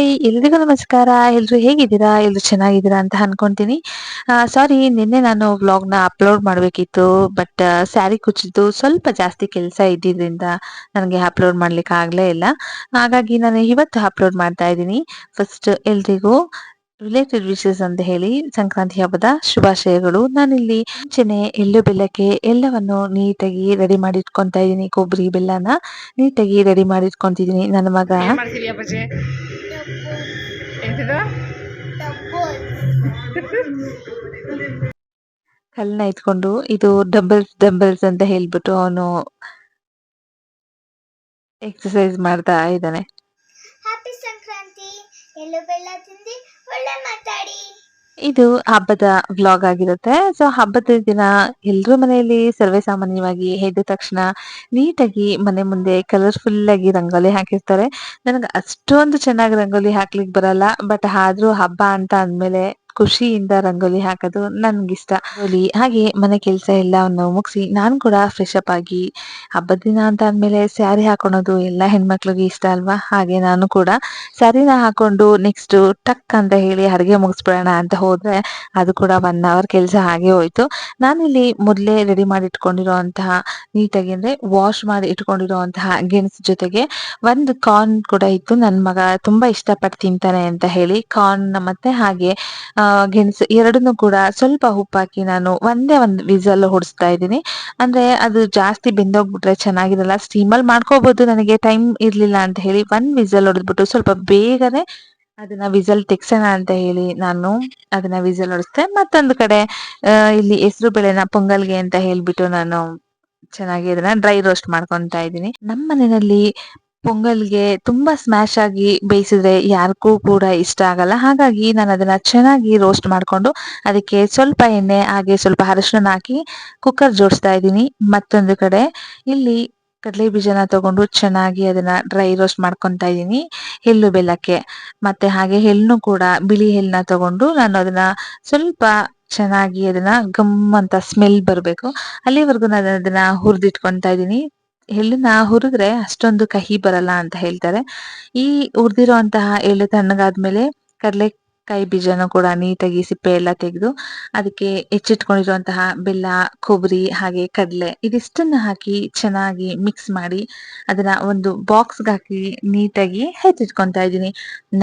Hi, ಎಲ್ರಿಗೂ ನಮಸ್ಕಾರ. ಎಲ್ರು ಹೇಗಿದ್ದೀರಾ? ಎಲ್ರು ಚೆನ್ನಾಗಿದ್ದೀರಾ ಅಂತ ಅನ್ಕೊಂತೀನಿ. ಸಾರಿ ನಿನ್ನೆ ನಾನು ವ್ಲಾಗ್ನ ಅಪ್ಲೋಡ್ ಮಾಡಬೇಕಿತ್ತು ಬಟ್ ಸ್ಯಾರಿ ಕುಚ್ಚಿದ್ದು ಸ್ವಲ್ಪ ಜಾಸ್ತಿ ಕೆಲಸ ಇದ್ದಿದ್ರಿಂದ ನನಗೆ ಅಪ್ಲೋಡ್ ಮಾಡ್ಲಿಕ್ಕೆ ಆಗಲೇ ಇಲ್ಲ. ಹಾಗಾಗಿ ನಾನು ಇವತ್ತು ಅಪ್ಲೋಡ್ ಮಾಡ್ತಾ ಇದ್ದೀನಿ. ಫಸ್ಟ್ ಎಲ್ರಿಗೂ ರಿಲೇಟೆಡ್ ವಿಷಸ್ ಅಂತ ಹೇಳಿ ಸಂಕ್ರಾಂತಿ ಹಬ್ಬದ ಶುಭಾಶಯಗಳು. ನಾನಿಲ್ಲಿ ಮುಂಚೆನೆ ಎಳ್ಳು ಬೆಲ್ಲಕ್ಕೆ ಎಲ್ಲವನ್ನು ನೀಟಾಗಿ ರೆಡಿ ಮಾಡಿ ಇಟ್ಕೊಂತ ಇದ್ದೀನಿ. ಕೊಬ್ಬರಿ ಬೆಲ್ಲನ ನೀಟಾಗಿ ರೆಡಿ ಮಾಡಿ ಇಟ್ಕೊಂತಿದ್ದೀನಿ ನನ್ನ ಮಗ ಅಪ್ಪಾಜಿ ಕಲ್ಲನ್ನ ಇಟ್ಕೊಂಡು ಇದು ಡಂಬಲ್ಸ್ ಡಂಬಲ್ಸ್ ಅಂತ ಹೇಳ್ಬಿಟ್ಟು ಅವನು ಎಕ್ಸಸೈಸ್ ಮಾಡ್ತಾ ಇದ್ದಾನೆ. ಹ್ಯಾಪಿ ಸಂಕ್ರಾಂತಿ ಎಲ್ಲ ಬೆಲ್ಲ ತಿಂದಿ ಒಳ್ಳೆ ಮಾತಾಡಿ. ಇದು ಹಬ್ಬದ ವ್ಲಾಗ್ ಆಗಿರುತ್ತೆ. ಸೊ ಹಬ್ಬದ ದಿನ ಎಲ್ರ ಮನೆಯಲ್ಲಿ ಸರ್ವೇ ಸಾಮಾನ್ಯವಾಗಿ ಎದ್ದ ತಕ್ಷಣ ನೀಟಾಗಿ ಮನೆ ಮುಂದೆ ಕಲರ್ಫುಲ್ ಆಗಿ ರಂಗೋಲಿ ಹಾಕಿರ್ತಾರೆ. ನನಗೆ ಅಷ್ಟೊಂದು ಚೆನ್ನಾಗಿ ರಂಗೋಲಿ ಹಾಕ್ಲಿಕ್ಕೆ ಬರಲ್ಲ ಬಟ್ ಆದ್ರೂ ಹಬ್ಬ ಅಂತ ಅಂದ್ಮೇಲೆ ಖುಷಿಯಿಂದ ರಂಗೋಲಿ ಹಾಕೋದು ನನ್ಗಿಷ್ಟ. ರಂಗೋಲಿ, ಹಾಗೆ ಮನೆ ಕೆಲಸ ಎಲ್ಲವನ್ನು ಮುಗಿಸಿ ನಾನು ಕೂಡ ಫ್ರೆಶ್ ಅಪ್ ಆಗಿ ಹಬ್ಬದ ದಿನ ಅಂತ ಅಂದಮೇಲೆ ಸ್ಯಾರಿ ಹಾಕೊಳೋದು ಎಲ್ಲ ಹೆಣ್ಮಕ್ಳಿಗೆ ಇಷ್ಟ ಅಲ್ವಾ? ಹಾಗೆ ನಾನು ಕೂಡ ಸ್ಯಾರಿನ ಹಾಕೊಂಡು ನೆಕ್ಸ್ಟ್ ಟಕ್ ಅಂತ ಹೇಳಿ ಅಡುಗೆ ಮುಗಿಸ್ಬಿಡೋಣ ಅಂತ ಹೋದ್ರೆ ಅದು ಕೂಡ ಒನ್ ಅವರ್ ಕೆಲಸ ಹಾಗೆ ಹೋಯ್ತು. ನಾನಿಲ್ಲಿ ಮೊದಲೇ ರೆಡಿ ಮಾಡಿ ಇಟ್ಕೊಂಡಿರೋಂತಹ ನೀಟಾಗಿ ಅಂದ್ರೆ ವಾಶ್ ಮಾಡಿ ಇಟ್ಕೊಂಡಿರೋಂತಹ ಗೆಣಸು ಜೊತೆಗೆ ಒಂದು ಕಾರ್ನ್ ಕೂಡ ಇತ್ತು. ನನ್ನ ಮಗ ತುಂಬಾ ಇಷ್ಟಪಟ್ಟು ತಿಂತಾನೆ ಅಂತ ಹೇಳಿ ಕಾರ್ನ್ ಮತ್ತೆ ಹಾಗೆ ಗೆಣಸು ಎರಡನ್ನೂ ಕೂಡ ಸ್ವಲ್ಪ ಉಪ್ಪಾಕಿ ನಾನು ಒಂದೇ ಒಂದು ವಿಸಲ್ ಹೊಡಿಸ್ತಾ ಇದ್ದೀನಿ. ಅಂದ್ರೆ ಅದು ಜಾಸ್ತಿ ಬೆಂದೋಗ್ಬಿಟ್ರೆ ಚೆನ್ನಾಗಿರಲ್ಲ. ಸ್ಟೀಮಲ್ಲಿ ಮಾಡ್ಕೋಬಹುದು ನನಗೆ ಟೈಮ್ ಇರ್ಲಿಲ್ಲ ಅಂತ ಹೇಳಿ ಒಂದ್ ವಿಸಲ್ ಹೊಡೆದ್ಬಿಟ್ಟು ಸ್ವಲ್ಪ ಬೇಗನೆ ಅದನ್ನ ವಿಸಲ್ ತೆಗ್ಸೋಣ ಅಂತ ಹೇಳಿ ನಾನು ಅದನ್ನ ವಿಸಲ್ ಹೊಡಿಸ್ದೆ. ಮತ್ತೊಂದು ಕಡೆ ಇಲ್ಲಿ ಹೆಸರು ಬೇಳೆನ ಪೊಂಗಲ್ಗೆ ಅಂತ ಹೇಳ್ಬಿಟ್ಟು ನಾನು ಚೆನ್ನಾಗಿ ಅದನ್ನ ಡ್ರೈ ರೋಸ್ಟ್ ಮಾಡ್ಕೊಂತಾ ಇದ್ದೀನಿ. ನಮ್ಮ ಮನೆಯಲ್ಲಿ ಪೊಂಗಲ್ಗೆ ತುಂಬಾ ಸ್ಮ್ಯಾಶ್ ಆಗಿ ಬೇಯಿಸಿದ್ರೆ ಯಾರಿಗೂ ಕೂಡ ಇಷ್ಟ ಆಗಲ್ಲ. ಹಾಗಾಗಿ ನಾನು ಅದನ್ನ ಚೆನ್ನಾಗಿ ರೋಸ್ಟ್ ಮಾಡ್ಕೊಂಡು ಅದಕ್ಕೆ ಸ್ವಲ್ಪ ಎಣ್ಣೆ, ಹಾಗೆ ಸ್ವಲ್ಪ ಅರಶಿನ ಹಾಕಿ ಕುಕ್ಕರ್ ಜೋಡಿಸ್ತಾ ಇದ್ದೀನಿ. ಮತ್ತೊಂದು ಕಡೆ ಇಲ್ಲಿ ಕಡಲೆ ಬೀಜನ ತಗೊಂಡು ಚೆನ್ನಾಗಿ ಅದನ್ನ ಡ್ರೈ ರೋಸ್ಟ್ ಮಾಡ್ಕೊತಾ ಇದ್ದೀನಿ. ಎಳ್ಳು, ಬೆಲ್ಲಕ್ಕೆ. ಮತ್ತೆ ಹಾಗೆ ಎಳ್ಳು ಕೂಡ, ಬಿಳಿ ಎಳ್ಳನ್ನ ತಗೊಂಡು ನಾನು ಅದನ್ನ ಸ್ವಲ್ಪ ಚೆನ್ನಾಗಿ ಅದನ್ನ ಗಮ್ ಅಂತ ಸ್ಮೆಲ್ ಬರಬೇಕು. ಅಲ್ಲಿವರೆಗೂ ನಾನು ಅದನ್ನ ಹುರಿದಿಟ್ಕೊಂತಾ ಇದ್ದೀನಿ. ಎಳ್ಳನ್ನ ಹುರಿದ್ರೆ ಅಷ್ಟೊಂದು ಕಹಿ ಬರಲ್ಲ ಅಂತ ಹೇಳ್ತಾರೆ. ಈ ಹುರಿದಿರುವಂತಹ ಎಳ್ಳು ತಣ್ಣಗಾದ್ಮೇಲೆ ಕಡಲೆಕಾಯಿ ಬೀಜನೂ ಕೂಡ ನೀಟಾಗಿ ಸಿಪ್ಪೆ ಎಲ್ಲ ತೆಗೆದು ಅದಕ್ಕೆ ಹೆಚ್ಚಿಟ್ಕೊಂಡಿರುವಂತಹ ಬೆಲ್ಲ, ಕೊಬ್ಬರಿ ಹಾಗೆ ಕಡಲೆ ಇದಿಷ್ಟನ್ನ ಹಾಕಿ ಚೆನ್ನಾಗಿ ಮಿಕ್ಸ್ ಮಾಡಿ ಅದನ್ನ ಒಂದು ಬಾಕ್ಸ್ಗೆ ಹಾಕಿ ನೀಟಾಗಿ ಹೆಚ್ಚಿಟ್ಕೊಂತಾ ಇದ್ದೀನಿ.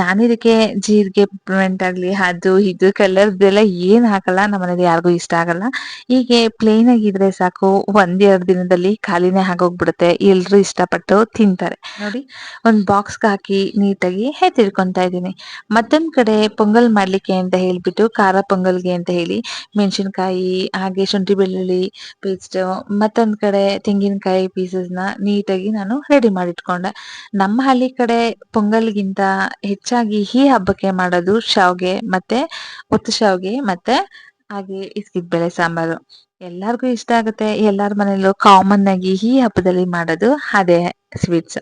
ನಾನು ಇದಕ್ಕೆ ಜೀರಿಗೆ ಪಿಮೆಂಟ್ ಆಗಲಿ, ಅದು, ಇದು ಕಲರ್ದೆಲ್ಲ ಏನು ಹಾಕಲ್ಲ, ನಮ್ಮ ಮನೇಲಿ ಯಾರಿಗೂ ಇಷ್ಟ ಆಗಲ್ಲ. ಹೀಗೆ ಪ್ಲೇನ್ ಆಗಿದ್ರೆ ಸಾಕು. ಒಂದೆರಡು ದಿನದಲ್ಲಿ ಖಾಲಿನೇ ಆಗೋಗ್ಬಿಡುತ್ತೆ. ಎಲ್ಲರೂ ಇಷ್ಟಪಟ್ಟು ತಿಂತಾರೆ. ನೋಡಿ, ಒಂದು ಬಾಕ್ಸ್ಗೆ ಹಾಕಿ ನೀಟಾಗಿ ಹೆಚ್ಚಿಟ್ಕೊಂತ ಇದ್ದೀನಿ. ಮತ್ತೊಂದು ಕಡೆ ಪೊಂಗಲ್ ಮಾಡ್ಲಿಕ್ಕೆ ಅಂತ ಹೇಳ್ಬಿಟ್ಟು, ಖಾರ ಪೊಂಗಲ್ಗೆ ಅಂತ ಹೇಳಿ, ಮೆಣಸಿನ್ಕಾಯಿ, ಹಾಗೆ ಶುಂಠಿ ಬೆಳ್ಳುಳ್ಳಿ ಪೇಸ್ಟ್ ಮತ್ತೊಂದ್ ಕಡೆ ತೆಂಗಿನಕಾಯಿ ಪೀಸಸ್ನ ನೀಟಾಗಿ ನಾನು ರೆಡಿ ಮಾಡಿಟ್ಕೊಂಡೆ. ನಮ್ಮ ಹಳ್ಳಿ ಕಡೆ ಪೊಂಗಲ್ಗಿಂತ ಹೆಚ್ಚಾಗಿ ಈ ಹಬ್ಬಕ್ಕೆ ಮಾಡೋದು ಶಾವ್ಗೆ ಮತ್ತೆ ಒತ್ತು ಶಾವ್ಗೆ ಮತ್ತೆ ಹಾಗೆ ಇಸ್ಕಿದ್ ಬೇಳೆ ಸಾಂಬಾರು. ಎಲ್ಲಾರ್ಗೂ ಇಷ್ಟ ಆಗುತ್ತೆ. ಎಲ್ಲರ ಮನೇಲೂ ಕಾಮನ್ ಆಗಿ ಈ ಹಬ್ಬದಲ್ಲಿ ಮಾಡೋದು ಅದೇ ಸ್ವೀಟ್ಸ್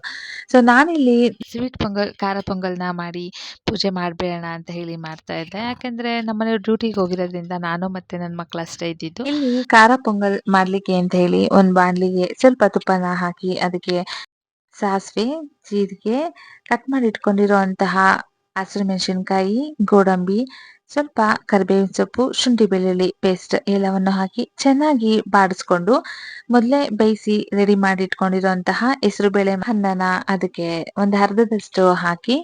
ಸೊ ನಾನಿಲ್ಲಿ ಸ್ವೀಟ್ ಪೊಂಗಲ್ ಖಾರ ಪೊಂಗಲ್ನ ಮಾಡಿ ಪೂಜೆ ಮಾಡಬೇಡ ಅಂತ ಹೇಳಿ ಮಾಡ್ತಾ ಇದ್ದೆ. ಯಾಕಂದ್ರೆ ನಮ್ಮನೆ ಡ್ಯೂಟಿಗೆ ಹೋಗಿರೋದ್ರಿಂದ ನಾನು ಮತ್ತೆ ನನ್ನ ಮಕ್ಕಳು ಅಷ್ಟೇ ಇದ್ದಿದ್ದು. ಇಲ್ಲಿ ಖಾರ ಪೊಂಗಲ್ ಮಾಡ್ಲಿಕ್ಕೆ ಅಂತ ಹೇಳಿ ಒಂದ್ ಬಾಣಲಿಗೆ ಸ್ವಲ್ಪ ತುಪ್ಪನ ಹಾಕಿ ಅದಕ್ಕೆ ಸಾಸಿವೆ ಜೀರಿಗೆ ಕಟ್ ಮಾಡಿ ಇಟ್ಕೊಂಡಿರುವಂತಹ ಹಸಿರು ಮೆಣಸಿನ್ಕಾಯಿ ಗೋಡಂಬಿ ಸ್ವಲ್ಪ ಕರಿಬೇವಿನ ಸೊಪ್ಪು, ಶುಂಠಿ ಬೆಳ್ಳುಳ್ಳಿ ಪೇಸ್ಟ್ ಎಲ್ಲವನ್ನು ಹಾಕಿ ಚೆನ್ನಾಗಿ ಬಾಡಿಸ್ಕೊಂಡು ಮೊದಲೇ ಬೇಯಿಸಿ ರೆಡಿ ಮಾಡಿ ಇಟ್ಕೊಂಡಿರುವಂತಹ ಹೆಸರುಬೇಳೆ ಅನ್ನನ ಅದಕ್ಕೆ ಒಂದು ಅರ್ಧದಷ್ಟು ಹಾಕಿ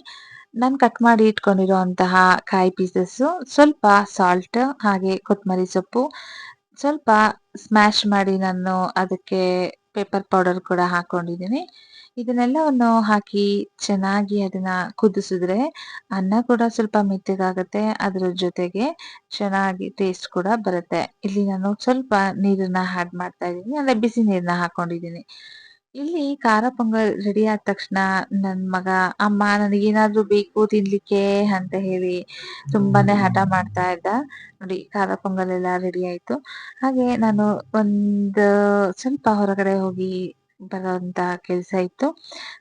ನಾನು ಕಟ್ ಮಾಡಿ ಇಟ್ಕೊಂಡಿರುವಂತಹ ಕಾಯಿ ಪೀಸಸ್ಸು ಸ್ವಲ್ಪ ಸಾಲ್ಟ್ ಹಾಗೆ ಕೊತ್ತಂಬರಿ ಸೊಪ್ಪು, ಸ್ವಲ್ಪ ಸ್ಮ್ಯಾಶ್ ಮಾಡಿ ನಾನು ಅದಕ್ಕೆ ಪೇಪರ್ ಪೌಡರ್ ಕೂಡ ಹಾಕೊಂಡಿದ್ದೀನಿ. ಇದನ್ನೆಲ್ಲವನ್ನು ಹಾಕಿ ಚೆನ್ನಾಗಿ ಅದನ್ನ ಕುದಿಸಿದ್ರೆ ಅನ್ನ ಕೂಡ ಸ್ವಲ್ಪ ಮೆತ್ತಗಾಗುತ್ತೆ. ಅದ್ರ ಜೊತೆಗೆ ಚೆನ್ನಾಗಿ ಟೇಸ್ಟ್ ಕೂಡ ಬರುತ್ತೆ. ಇಲ್ಲಿ ನಾನು ಸ್ವಲ್ಪ ನೀರನ್ನ ಆಡ್ ಮಾಡ್ತಾ ಇದ್ದೀನಿ. ಅಂದ್ರೆ ಬಿಸಿ ನೀರನ್ನ ಹಾಕೊಂಡಿದ್ದೀನಿ. ಇಲ್ಲಿ ಖಾರ ಪೊಂಗಲ್ ರೆಡಿ ಆದ ತಕ್ಷಣ ನನ್ ಮಗ, ಅಮ್ಮ ನನಗೇನಾದ್ರೂ ಬೇಕು ತಿನ್ಲಿಕ್ಕೆ ಅಂತ ಹೇಳಿ ತುಂಬಾನೇ ಹಠ ಮಾಡ್ತಾ ಇದ್ದ. ನೋಡಿ, ಖಾರ ಪೊಂಗಲ್ ಎಲ್ಲ ರೆಡಿ ಆಯ್ತು. ಹಾಗೆ ನಾನು ಒಂದು ಸ್ವಲ್ಪ ಹೊರಗಡೆ ಹೋಗಿ ಬರೋಂತ ಕೆಲಸ ಇತ್ತು.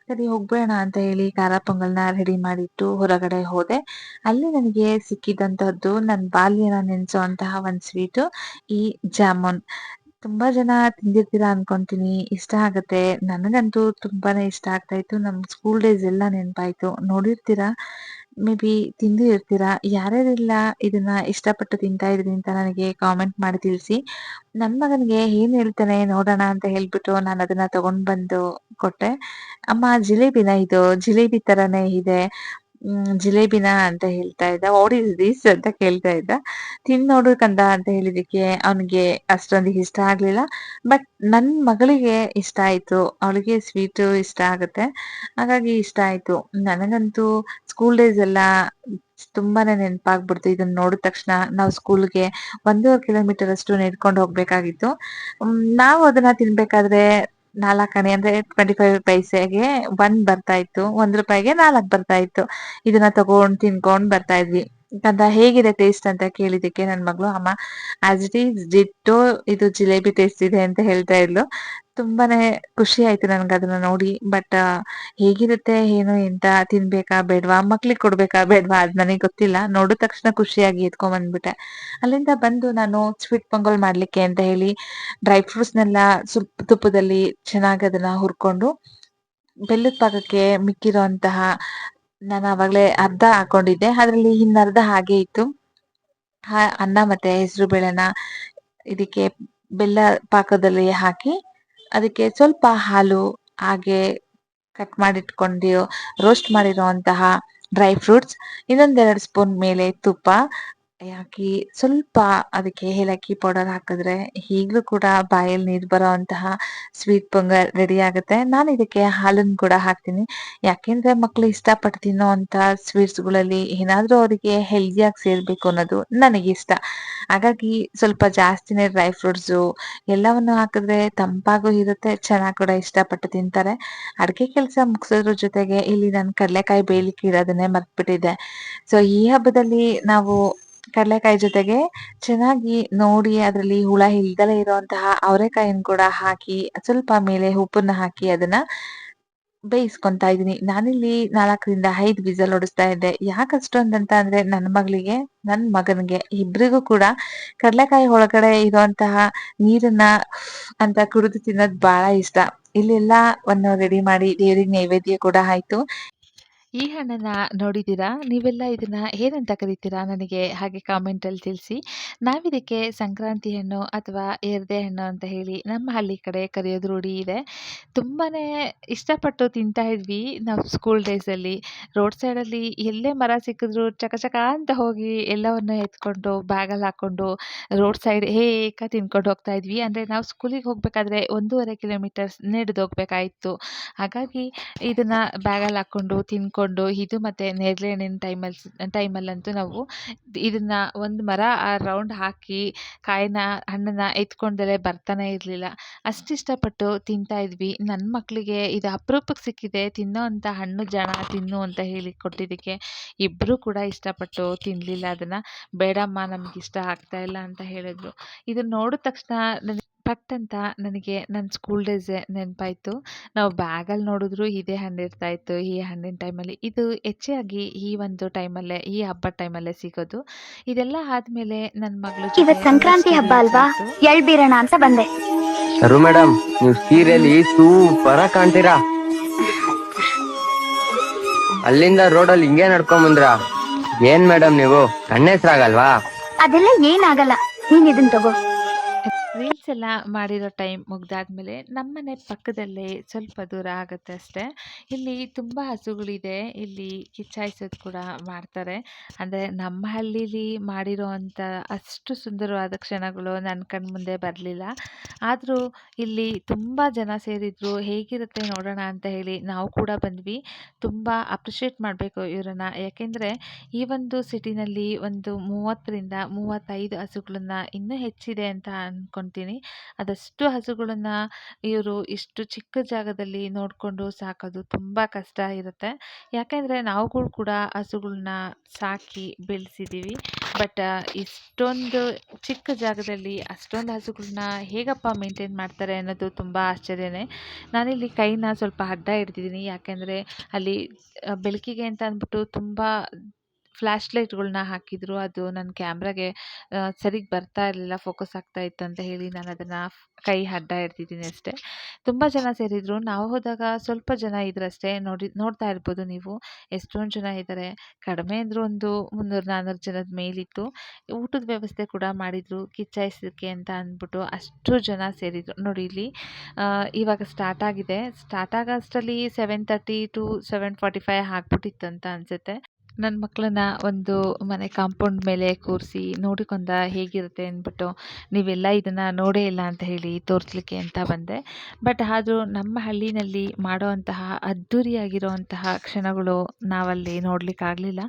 ಸರಿ ಹೋಗ್ಬೇಡ ಅಂತ ಹೇಳಿ ಖಾರ ಪೊಂಗಲ್ನ ರೆಡಿ ಮಾಡಿಟ್ಟು ಹೊರಗಡೆ ಹೋದೆ. ಅಲ್ಲಿ ನನಗೆ ಸಿಕ್ಕಿದಂತಹದ್ದು ನನ್ನ ಬಾಲ್ಯನ ನೆನೆಸುವಂತಹ ಒಂದು ಸ್ವೀಟು ಈ ಜಾಮೂನ್. ತುಂಬಾ ಜನ ತಿಂದಿರ್ತೀರಾ ಅನ್ಕೊಂತೀನಿ. ಇಷ್ಟ ಆಗತ್ತೆ. ನನಗಂತೂ ತುಂಬಾನೇ ಇಷ್ಟ ಆಗ್ತಾ ಇತ್ತು. ನಮ್ ಸ್ಕೂಲ್ ಡೇಸ್ ಎಲ್ಲ ನೆನಪಾಯ್ತು. ನೋಡಿರ್ತೀರಾ? ಮೇ ಬಿ ತಿಂದು ಇರ್ತೀರಾ? ಯಾರ್ಯಾರೆಲ್ಲ ಇದನ್ನ ಇಷ್ಟಪಟ್ಟು ತಿಂತಾ ಇದ್ರಿ ಅಂತ ನನಗೆ ಕಾಮೆಂಟ್ ಮಾಡಿ ತಿಳಿಸಿ. ನನ್ನ ಮಗನಿಗೆ ಏನ್ ಹೇಳ್ತಾನೆ ನೋಡೋಣ ಅಂತ ಹೇಳ್ಬಿಟ್ಟು ನಾನು ಅದನ್ನ ತಗೊಂಡ್ ಬಂದು ಕೊಟ್ಟೆ. ಅಮ್ಮ, ಜಿಲೇಬಿನ ಇದು? ಜಿಲೇಬಿ ತರಾನೇ ಇದೆ. ಜಿಲೇಬಿನ ಅಂತ ಹೇಳ್ತಾ ಇದ್ದ ವಾಟ್ ಇಸ್ ದಿಸ್ ಅಂತ ಕೇಳ್ತಾ ಇದ್ದ. ತಿನ್ ನೋಡು ಕಂದ ಅಂತ ಹೇಳಿದಕ್ಕೆ ಅವನಿಗೆ ಅಷ್ಟೊಂದು ಇಷ್ಟ ಆಗ್ಲಿಲ್ಲ. ಬಟ್ ನನ್ ಮಗಳಿಗೆ ಇಷ್ಟ ಆಯ್ತು. ಅವಳಿಗೆ ಸ್ವೀಟ್ ಇಷ್ಟ ಆಗುತ್ತೆ. ಹಾಗಾಗಿ ಇಷ್ಟ ಆಯ್ತು. ನನಗಂತೂ ಸ್ಕೂಲ್ ಡೇಸ್ ಎಲ್ಲ ತುಂಬಾನೇ ನೆನಪಾಗ್ಬಿಡ್ತು. ಇದನ್ನ ನೋಡಿದ ತಕ್ಷಣ ನಾವು ಸ್ಕೂಲ್ಗೆ ಒಂದೂವರೆ ಕಿಲೋಮೀಟರ್ ಅಷ್ಟು ನಡ್ಕೊಂಡು ಹೋಗ್ಬೇಕಾಗಿತ್ತು. ನಾವು ಅದನ್ನ ತಿನ್ಬೇಕಾದ್ರೆ ನಾಲ್ಕಣೆ ಅಂದ್ರೆ ಟ್ವೆಂಟಿ ಫೈವ್ ಪೈಸೆಗೆ ಒಂದ್ ಬರ್ತಾ ಇತ್ತು, ಒಂದ್ ರೂಪಾಯಿಗೆ ನಾಲ್ಕ್ ಬರ್ತಾ ಇತ್ತು. ಇದನ್ನ ತಗೊಂಡ್ ತಿನ್ಕೊಂಡ್ ಬರ್ತಾ ಇದ್ವಿ. ಅಂತ ಹೇಗಿದೆ ಟೇಸ್ಟ್ ಅಂತ ಕೇಳಿದಕ್ಕೆ ನನ್ ಮಗಳು, ಅಮ್ಮ ಆಸ್ ಇಟ್ ಈಸ್ ಡಿಟ್ಟೋ ಇದು ಜಿಲೇಬಿ ಟೇಸ್ಟ್ ಇದೆ ಅಂತ ಹೇಳ್ತಾ ಇದ್ಲು. ತುಂಬಾನೇ ಖುಷಿ ಆಯ್ತು ನನ್ಗೆ ಅದನ್ನ ನೋಡಿ. ಬಟ್ ಹೇಗಿರುತ್ತೆ, ಏನು, ಎಂತ ತಿನ್ಬೇಕಾ ಬೇಡ್ವಾ? ಮಕ್ಳಿಗೆ ಕೊಡ್ಬೇಕಾ ಬೇಡ್ವಾ? ಅದ್ ನನಗೆ ಗೊತ್ತಿಲ್ಲ. ನೋಡಿದ ತಕ್ಷಣ ಖುಷಿಯಾಗಿ ಎತ್ಕೊಂಡ್ ಬಂದ್ಬಿಟ್ಟೆ ಅಲ್ಲಿಂದ ಬಂದು ನಾನು ಸ್ವೀಟ್ ಪೊಂಗಲ್ ಮಾಡ್ಲಿಕ್ಕೆ ಅಂತ ಹೇಳಿ ಡ್ರೈ ಫ್ರೂಟ್ಸ್ನೆಲ್ಲ ಸ್ವಲ್ಪ ತುಪ್ಪದಲ್ಲಿ ಚೆನ್ನಾಗಿ ಅದನ್ನ ಹುರ್ಕೊಂಡು ಬೆಲ್ಲದ ಪಾಕಕ್ಕೆ ಮಿಕ್ಕಿರೋಂತಹ ನಾನು ಆವಾಗಲೇ ಅರ್ಧ ಹಾಕೊಂಡಿದ್ದೆ. ಅದ್ರಲ್ಲಿ ಇನ್ನರ್ಧ ಹಾಗೆ ಇತ್ತು. ಅನ್ನ ಮತ್ತೆ ಹೆಸರು ಬೇಳೆನ ಇದಕ್ಕೆ ಬೆಲ್ಲ ಪಾಕದಲ್ಲಿ ಹಾಕಿ ಅದಕ್ಕೆ ಸ್ವಲ್ಪ ಹಾಲು, ಹಾಗೆ ಕಟ್ ಮಾಡಿಟ್ಕೊಂಡು ರೋಸ್ಟ್ ಮಾಡಿರುವಂತಹ ಡ್ರೈ ಫ್ರೂಟ್ಸ್ ಇನ್ನೊಂದೆರಡು ಸ್ಪೂನ್ ಮೇಲೆ ತುಪ್ಪ ಹಾಕಿ ಸ್ವಲ್ಪ ಅದಕ್ಕೆ ಏಲಕ್ಕಿ ಪೌಡರ್ ಹಾಕಿದ್ರೆ ಈಗಲೂ ಕೂಡ ಬಾಯಲ್ಲಿ ನೀರು ಬರೋಂತಹ ಸ್ವೀಟ್ ಪೊಂಗಲ್ ರೆಡಿ ಆಗುತ್ತೆ. ನಾನು ಇದಕ್ಕೆ ಹಾಲನ್ನು ಕೂಡ ಹಾಕ್ತೀನಿ. ಯಾಕೆಂದ್ರೆ ಮಕ್ಕಳು ಇಷ್ಟಪಟ್ಟು ತಿನ್ನೋ ಅಂತ ಸ್ವೀಟ್ಸ್ಗಳಲ್ಲಿ ಏನಾದರೂ ಅವರಿಗೆ ಹೆಲ್ದಿಯಾಗಿ ಸೇರ್ಬೇಕು ಅನ್ನೋದು ನನಗೆ ಇಷ್ಟ. ಹಾಗಾಗಿ ಸ್ವಲ್ಪ ಜಾಸ್ತಿನೇ ಡ್ರೈ ಫ್ರೂಟ್ಸು ಎಲ್ಲವನ್ನು ಹಾಕಿದ್ರೆ ತಂಪಾಗೂ ಇರುತ್ತೆ, ಚೆನ್ನಾಗಿ ಕೂಡ ಇಷ್ಟಪಟ್ಟು ತಿಂತಾರೆ. ಅಡುಗೆ ಕೆಲಸ ಮುಗಿಸೋದ್ರ ಜೊತೆಗೆ ಇಲ್ಲಿ ನಾನು ಕಡಲೆಕಾಯಿ ಬೇಯಲಿಕ್ಕೆ ಇರೋದನ್ನೇ ಮರ್ತ್ಬಿಟ್ಟಿದ್ದೆ. ಸೊ ಈ ಹಬ್ಬದಲ್ಲಿ ನಾವು ಕಡಲೆಕಾಯಿ ಜೊತೆಗೆ ಚೆನ್ನಾಗಿ ನೋಡಿ ಅದರಲ್ಲಿ ಹುಳ ಇಲ್ದಲೇ ಇರುವಂತಹ ಅವರೆಕಾಯಿನ ಕೂಡ ಹಾಕಿ, ಸ್ವಲ್ಪ ಮೇಲೆ ಉಪ್ಪನ್ನ ಹಾಕಿ ಅದನ್ನ ಬೇಯಿಸ್ಕೊಂತಾ ಇದೀನಿ ನಾನಿಲ್ಲಿ ನಾಲ್ಕರಿಂದ ಐದು ವಿಸಲ್ ಹೊಡಿಸ್ತಾ ಇದ್ದೆ. ಯಾಕೆ ಅಷ್ಟೊಂದಂತ ಅಂದ್ರೆ ನನ್ನ ಮಗಳಿಗೆ ನನ್ನ ಮಗನಿಗೆ, ಇಬ್ರಿಗೂ ಕೂಡ ಕಡಲೆಕಾಯಿ ಒಳಗಡೆ ಇರುವಂತಹ ನೀರನ್ನ ಅಂತ ಕುಡಿದು ತಿನ್ನೋದು ಬಹಳ ಇಷ್ಟ. ಇಲ್ಲೆಲ್ಲ ಒಂದು ರೆಡಿ ಮಾಡಿ ದೇವ್ರಿಗ್ ನೈವೇದ್ಯ ಕೂಡ ಆಯ್ತು. ಈ ಹಣ್ಣನ್ನ ನೋಡಿದ್ದೀರಾ? ನೀವೆಲ್ಲ ಇದನ್ನ ಏನಂತ ಕರೀತೀರಾ? ನನಗೆ ಹಾಗೆ ಕಾಮೆಂಟ್ ಅಲ್ಲಿ ತಿಳಿಸಿ. ನಾವಿದಕ್ಕೆ ಸಂಕ್ರಾಂತಿ ಹಣ್ಣು ಅಥವಾ ಏರ್ದೆ ಹಣ್ಣು ಅಂತ ಹೇಳಿ ನಮ್ಮ ಹಳ್ಳಿ ಕಡೆ ಕರೆಯೋದು ರೂಢಿ ಇದೆ. ತುಂಬಾನೇ ಇಷ್ಟಪಟ್ಟು ತಿಂತಾ ಇದ್ವಿ ನಾವು ಸ್ಕೂಲ್ ಡೇಸಲ್ಲಿ ರೋಡ್ ಸೈಡಲ್ಲಿ ಎಲ್ಲೇ ಮರ ಸಿಕ್ಕಿದ್ರು ಚಕ ಅಂತ ಹೋಗಿ ಎಲ್ಲವನ್ನು ಎತ್ಕೊಂಡು ಬ್ಯಾಗಲ್ಲಿ ಹಾಕೊಂಡು ರೋಡ್ ಸೈಡ್ ಹೇಕ ತಿನ್ಕೊಂಡು ಹೋಗ್ತಾ ಇದ್ವಿ. ಅಂದರೆ ನಾವು ಸ್ಕೂಲಿಗೆ ಹೋಗಬೇಕಾದ್ರೆ ಒಂದೂವರೆ ಕಿಲೋಮೀಟರ್ಸ್ ನಡೆದು ಹೋಗ್ಬೇಕಾಯ್ತು. ಹಾಗಾಗಿ ಇದನ್ನ ಬ್ಯಾಗಲ್ಲಿ ಹಾಕೊಂಡು ತಿನ್ಕೊಂಡು ಇದು ಮತ್ತು ನೇರಳೆ ಹಣ್ಣಿನ ಟೈಮಲ್ಲಿ ಟೈಮಲ್ಲಂತೂ ನಾವು ಇದನ್ನ ಒಂದು ಮರ, ಆ ರೌಂಡ್ ಹಾಕಿ ಕಾಯಿನ, ಹಣ್ಣನ್ನ ಎತ್ಕೊಂಡಲೇ ಬರ್ತಾನೆ ಇರಲಿಲ್ಲ. ಅಷ್ಟು ಇಷ್ಟಪಟ್ಟು ತಿಂತಾ ಇದ್ವಿ. ನನ್ನ ಮಕ್ಕಳಿಗೆ ಇದು ಅಪರೂಪಕ್ಕೆ ಸಿಕ್ಕಿದೆ. ತಿನ್ನೋ ಅಂಥ ಹಣ್ಣು, ಜನ ತಿನ್ನು ಅಂತ ಹೇಳಿ ಕೊಟ್ಟಿದ್ದಕ್ಕೆ ಇಬ್ಬರೂ ಕೂಡ ಇಷ್ಟಪಟ್ಟು ತಿನ್ನಲಿಲ್ಲ ಅದನ್ನು ಬೇಡಮ್ಮ, ನಮಗಿಷ್ಟ ಆಗ್ತಾ ಇಲ್ಲ ಅಂತ ಹೇಳಿದ್ರು. ಇದನ್ನು ನೋಡಿದ ತಕ್ಷಣ ಪಟ್ ಅಂತ ನನಗೆ ನನ್ನ ಸ್ಕೂಲ್ ಡೇಸೇ ನೆನಪಾಯ್ತು. ನಾವು ಬ್ಯಾಗಲ್ಲಿ ನೋಡಿದ್ರು ಇದೇ ಹಣ್ಣು ಇರ್ತಾ ಇತ್ತು ಈ ಹಣ್ಣಿನ ಟೈಮಲ್ಲಿ ಇದು ಹೆಚ್ಚಾಗಿ ಈ ಒಂದು ಟೈಮಲ್ಲೇ ಈ ಹಬ್ಬ ಟೈಮಲ್ಲೇ ಸಿಗೋದು. ಇದೆಲ್ಲ ಆದಮೇಲೆ ನನ್ನ ಮಗಳು ಇವತ್ತು ಸಂಕ್ರಾಂತಿ ಹಬ್ಬ ಅಲ್ವಾ? ಎಳ್ಬೀರಣ ಅಂತ ಬಂದೆ. ಸರು ಮೇಡಮ್ ನೀವು ಸೀರಿಯಲ್ ಸೂಪರ ಆಗಿ ಕಾಣ್ತೀರಾ? ಅಲ್ಲಿಂದ ರೋಡಲ್ಲಿ ಹಿಂಗೆ ನಡ್ಕೊಂಡ್ ಬಂದ್ರ? ಏನ್ ಮೇಡಮ್ ನೀವು? ಕಣ್ಣೆಸ್ರಾಗಲ್ವಾ? ಅದೆಲ್ಲ ಏನಾಗಲ್ಲ ನೀನ್ ಇದನ್ ತಗೋ. ಎಲ್ಲ ಮಾಡಿರೋ ಟೈಮ್ ಮುಗ್ದಾದ್ಮೇಲೆ ನಮ್ಮನೆ ಪಕ್ಕದಲ್ಲೇ ಸ್ವಲ್ಪ ದೂರ ಆಗುತ್ತೆ ಅಷ್ಟೇ. ಇಲ್ಲಿ ತುಂಬ ಹಸುಗಳಿದೆ, ಇಲ್ಲಿ ಕಿಚ್ಚಾಯಿಸೋದು ಕೂಡ ಮಾಡ್ತಾರೆ. ಅಂದರೆ ನಮ್ಮ ಹಳ್ಳಿಲಿ ಮಾಡಿರೋ ಅಂಥ ಅಷ್ಟು ಸುಂದರವಾದ ಕ್ಷಣಗಳು ನನ್ನ ಕಣ್ಮುಂದೆ ಬರಲಿಲ್ಲ. ಆದರೂ ಇಲ್ಲಿ ತುಂಬ ಜನ ಸೇರಿದ್ರು, ಹೇಗಿರುತ್ತೆ ನೋಡೋಣ ಅಂತ ಹೇಳಿ ನಾವು ಕೂಡ ಬಂದ್ವಿ. ತುಂಬ ಅಪ್ರಿಷಿಯೇಟ್ ಮಾಡಬೇಕು ಇವರನ್ನು. ಯಾಕೆಂದರೆ ಈ ಒಂದು ಸಿಟಿನಲ್ಲಿ ಒಂದು ಮೂವತ್ತರಿಂದ ಮೂವತ್ತೈದು ಹಸುಗಳನ್ನ ಇನ್ನೂ ಹೆಚ್ಚಿದೆ ಅಂತ ಅನ್ಕೊತೀನಿ. ಅದಷ್ಟು ಹಸುಗಳನ್ನ ಇವರು ಇಷ್ಟು ಚಿಕ್ಕ ಜಾಗದಲ್ಲಿ ನೋಡಿಕೊಂಡು ಸಾಕೋದು ತುಂಬ ಕಷ್ಟ ಇರುತ್ತೆ. ಯಾಕೆಂದರೆ ನಾವುಗಳು ಕೂಡ ಹಸುಗಳನ್ನ ಸಾಕಿ ಬೆಳೆಸಿದ್ದೀವಿ ಬಟ್ ಇಷ್ಟೊಂದು ಚಿಕ್ಕ ಜಾಗದಲ್ಲಿ ಅಷ್ಟೊಂದು ಹಸುಗಳನ್ನ ಹೇಗಪ್ಪ ಮೇಂಟೈನ್ ಮಾಡ್ತಾರೆ ಅನ್ನೋದು ತುಂಬ ಆಶ್ಚರ್ಯನೇ. ನಾನಿಲ್ಲಿ ಕೈನ ಸ್ವಲ್ಪ ಅಡ್ಡ ಹಿಡ್ದಿದ್ದೀನಿ. ಯಾಕೆಂದರೆ ಅಲ್ಲಿ ಬೆಳಕಿಗೆ ಅಂತ ಅಂದ್ಬಿಟ್ಟು ತುಂಬ ಫ್ಲ್ಯಾಶ್ ಲೈಟ್‌ಗಳ್ನ ಹಾಕಿದ್ರು. ಅದು ನನ್ನ ಕ್ಯಾಮ್ರಾಗೆ ಸರಿಗೆ ಬರ್ತಾ ಇರಲಿಲ್ಲ ಫೋಕಸ್ ಆಗ್ತಾ ಇತ್ತು ಅಂತ ಹೇಳಿ ನಾನು ಅದನ್ನು ಕೈ ಅಡ್ಡ ಇಡ್ತಿದ್ದೀನಿ ಅಷ್ಟೇ. ತುಂಬ ಜನ ಸೇರಿದ್ರು. ನಾವು ಹೋದಾಗ ಸ್ವಲ್ಪ ಜನ ಇದ್ರಷ್ಟೇ. ನೋಡಿ ನೋಡ್ತಾ ಇರ್ಬೋದು ನೀವು ಎಷ್ಟೊಂದು ಜನ ಇದ್ದಾರೆ. ಕಡಿಮೆ ಅಂದರೂ ಒಂದು 300, 400 ಜನದ ಮೇಲಿತ್ತು. ಊಟದ ವ್ಯವಸ್ಥೆ ಕೂಡ ಮಾಡಿದರು ಕಿಚ್ಚಾಯಿಸೋಕ್ಕೆ ಅಂತ ಅಂದ್ಬಿಟ್ಟು ಅಷ್ಟು ಜನ ಸೇರಿದ್ರು. ನೋಡಿ ಇಲ್ಲಿ ಇವಾಗ ಸ್ಟಾರ್ಟ್ ಆಗಿದೆ. ಸ್ಟಾರ್ಟ್ ಆಗೋ ಅಷ್ಟರಲ್ಲಿ 7:30 ಟು 7:45 ಅಂತ ಅನ್ಸುತ್ತೆ. ನನ್ನ ಮಕ್ಕಳನ್ನ ಒಂದು ಮನೆ ಕಾಂಪೌಂಡ್ ಮೇಲೆ ಕೂರಿಸಿ ನೋಡಿಕೊಂಡ ಹೇಗಿರುತ್ತೆ ಅಂದ್ಬಿಟ್ಟು, ನೀವೆಲ್ಲ ಇದನ್ನ ನೋಡೇ ಇಲ್ಲ ಅಂತ ಹೇಳಿ ತೋರಿಸ್ಲಿಕ್ಕೆ ಅಂತ ಬಂದೆ. ಬಟ್ ಆದರೂ ನಮ್ಮ ಹಳ್ಳಿನಲ್ಲಿ ಮಾಡೋವಂತಹ ಅದ್ದೂರಿಯಾಗಿರುವಂತಹ ಕ್ಷಣಗಳು ನಾವಲ್ಲಿ ನೋಡಲಿಕ್ಕಾಗಲಿಲ್ಲ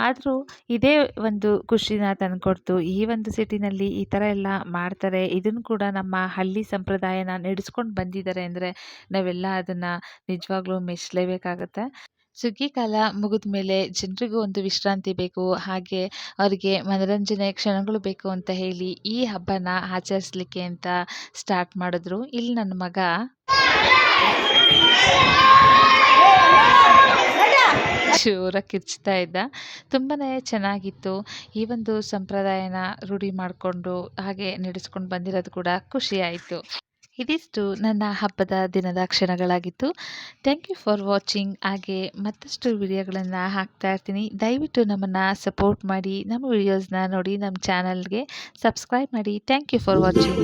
ಆದರೂ ಇದೇ ಒಂದು ಖುಷಿನ ತಂದುಕೊಡ್ತು ಈ ಒಂದು ಸಿಟಿನಲ್ಲಿ ಈ ಥರ ಎಲ್ಲ ಮಾಡ್ತಾರೆ. ಇದನ್ನು ಕೂಡ ನಮ್ಮ ಹಳ್ಳಿ ಸಂಪ್ರದಾಯನ ನಡೆಸ್ಕೊಂಡು ಬಂದಿದ್ದಾರೆ ಅಂದರೆ ನಾವೆಲ್ಲ ಅದನ್ನು ನಿಜವಾಗ್ಲೂ ಮೆಚ್ಚಲೇಬೇಕಾಗತ್ತೆ. ಸುಗ್ಗಿ ಕಾಲ ಮುಗಿದ್ಮೇಲೆ ಜನರಿಗೂ ಒಂದು ವಿಶ್ರಾಂತಿ ಬೇಕು. ಹಾಗೆ ಅವರಿಗೆ ಮನರಂಜನೆ ಕ್ಷಣಗಳು ಬೇಕು ಅಂತ ಹೇಳಿ ಈ ಹಬ್ಬನ ಆಚರಿಸ್ಲಿಕ್ಕೆ ಅಂತ ಸ್ಟಾರ್ಟ್ ಮಾಡಿದ್ರು. ಇಲ್ಲಿ ನನ್ನ ಮಗ ಶಿವರ ಕಿರ್ಚ್ತಾ ಇದ್ದ. ತುಂಬಾ ಚೆನ್ನಾಗಿತ್ತು. ಈ ಒಂದು ಸಂಪ್ರದಾಯನ ರೂಢಿ ಮಾಡಿಕೊಂಡು ಹಾಗೆ ನಡೆಸ್ಕೊಂಡು ಬಂದಿರೋದು ಕೂಡ ಖುಷಿಯಾಯಿತು. ಇದಿಷ್ಟು ನನ್ನ ಹಬ್ಬದ ದಿನದ ಕ್ಷಣಗಳಾಗಿತ್ತು. Thank you for watching. ಹಾಗೆ ಮತ್ತಷ್ಟು ವಿಡಿಯೋಗಳನ್ನು ಹಾಕ್ತಾ ಇರ್ತೀನಿ. ದಯವಿಟ್ಟು ನಮ್ಮನ್ನು ಸಪೋರ್ಟ್ ಮಾಡಿ. ನಮ್ಮ ವಿಡಿಯೋಸ್‌ನ ನೋಡಿ, ನಮ್ಮ ಚಾನಲ್‌ಗೆ ಸಬ್ಸ್ಕ್ರೈಬ್ ಮಾಡಿ. Thank you for watching.